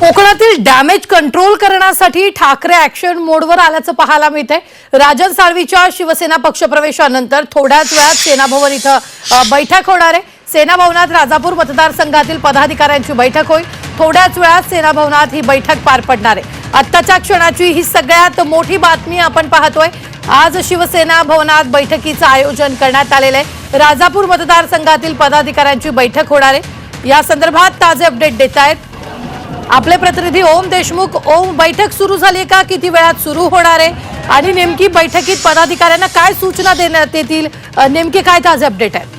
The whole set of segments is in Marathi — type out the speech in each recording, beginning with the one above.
कोकणातील डॅमेज कंट्रोल करण्यासाठी ठाकरे ऍक्शन मोडवर आल्याचं पाहायला मिळतंय. राजन साळवीच्या शिवसेना पक्षप्रवेशानंतर थोड्याच वेळात सेनाभवन इथं बैठक होणार आहे. सेनाभवनात राजापूर मतदारसंघातील पदाधिकाऱ्यांची बैठक होईल. थोड्याच वेळात सेनाभवनात ही बैठक पार पडणार आहे. आत्ताच्या क्षणाची ही सगळ्यात मोठी बातमी आपण पाहतोय. आज शिवसेना भवनात बैठकीचं आयोजन करण्यात आलेलं आहे. राजापूर मतदारसंघातील पदाधिकाऱ्यांची बैठक होणार आहे. या संदर्भात ताजे अपडेट देत आहेत आपले प्रतिनिधी ओम देशमुख ओम बैठक सुरू झाली आहे का? किती वेळात सुरू होणार आहे? आणि नेमकी बैठकीत पदाधिकाऱ्यांना काय सूचना देण्यात येतील? नेमके काय ताजे अपडेट आहेत?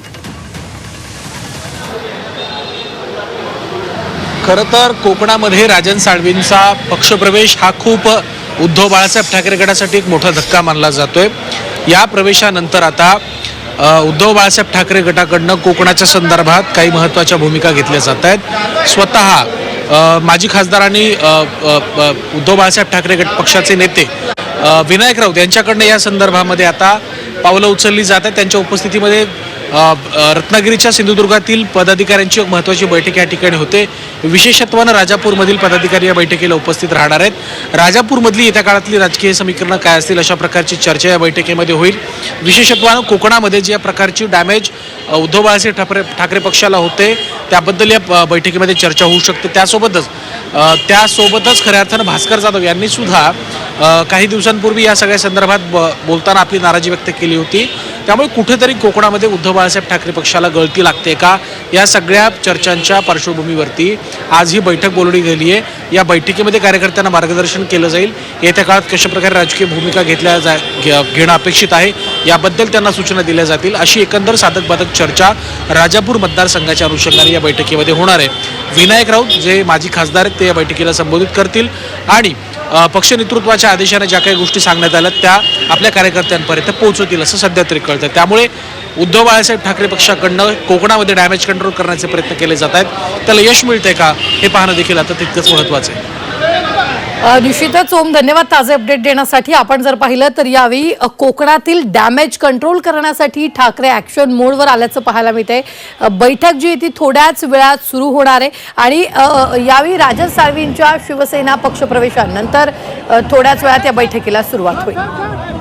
खरं तर कोकणामध्ये राजन साळवींचा पक्षप्रवेश हा खूप उद्धव बाळासाहेब ठाकरे गटासाठी एक मोठा धक्का मानला जातोय. या प्रवेशानंतर आता उद्धव बाळासाहेब ठाकरे गटाकडनं कोकणाच्या संदर्भात काही महत्त्वाच्या भूमिका घेतल्या जात आहेत. स्वतः माजी खासदार आणि उद्धव बाळासाहेब ठाकरे गट पक्षाचे नेते. विनायक राऊत यांच्याकडनं या संदर्भामध्ये आता पावलं उचलली जात आहेत. त्यांच्या उपस्थितीमध्ये रत्नागिरीच्या सिंधुदुर्गातील पदाधिकाऱ्यांची एक महत्त्वाची बैठक या ठिकाणी होते. विशेषत्वानं राजापूरमधील पदाधिकारी या बैठकीला उपस्थित राहणार आहेत. राजापूरमधली येत्या काळातली राजकीय समीकरणं काय असतील अशा प्रकारची चर्चा या बैठकीमध्ये होईल. विशेषत्वानं कोकणामध्ये ज्या प्रकारची डॅमेज उद्धव बाळासाहेब ठाकरे ठाकरे पक्षाला होते त्याबद्दल या बैठकीमध्ये चर्चा होऊ शकते. त्यासोबतच त्यासोबतच खऱ्या अर्थानं भास्कर जाधव यांनीसुद्धा काही दिवसांपूर्वी या सगळ्या संदर्भात ब- बोलताना आपली नाराजी व्यक्त केली होती. त्यामुळे कुठेतरी कोकणामध्ये उद्धव बाळासाहेब ठाकरे पक्षाला गळती लागते का? या सगळ्या चर्चांच्या पार्श्वभूमीवरती आज ही बैठक बोलवली गेली आहे या बैठकीमध्ये कार्यकर्त्यांना मार्गदर्शन केलं जाईल. येत्या काळात कशाप्रकारे राजकीय भूमिका घेतल्या जा घेणं अपेक्षित आहे याबद्दल त्यांना सूचना दिल्या जातील. अशी एकंदर साधक बाधक चर्चा राजापूर मतदारसंघाच्या अनुषंगाने या बैठकीमध्ये होणार आहे. विनायक राऊत जे माजी खासदार आहेत ते या बैठकीला संबोधित करतील. आणि पक्ष नेतृत्वाच्या आदेशाने ज्या काही गोष्टी सांगण्यात आल्या त्या आपल्या कार्यकर्त्यांपर्यंत पोहोचवतील असं सध्या तरी कळतं त्यामुळे उद्धव बाळासाहेब ठाकरे पक्षाकडनं कोकणामध्ये डॅमेज कंट्रोल करण्याचे प्रयत्न केले जात आहेत. त्याला यश मिळते का हे पाहणं देखील आता तितकंच महत्त्वाचं आहे. निश्चितच ओम धन्यवाद ताजे अपडेट देण्यासाठी. आपण जर पाहिलं तर यावेळी कोकणातील डॅमेज कंट्रोल करण्यासाठी ठाकरे ॲक्शन मोडवर आल्याचं पाहायला मिळते बैठक जी आहे ती थोड्याच वेळात सुरू होणार आहे. आणि यावेळी राजन साळवींच्या शिवसेना पक्षप्रवेशानंतर थोड्याच वेळात या बैठकीला सुरुवात होईल.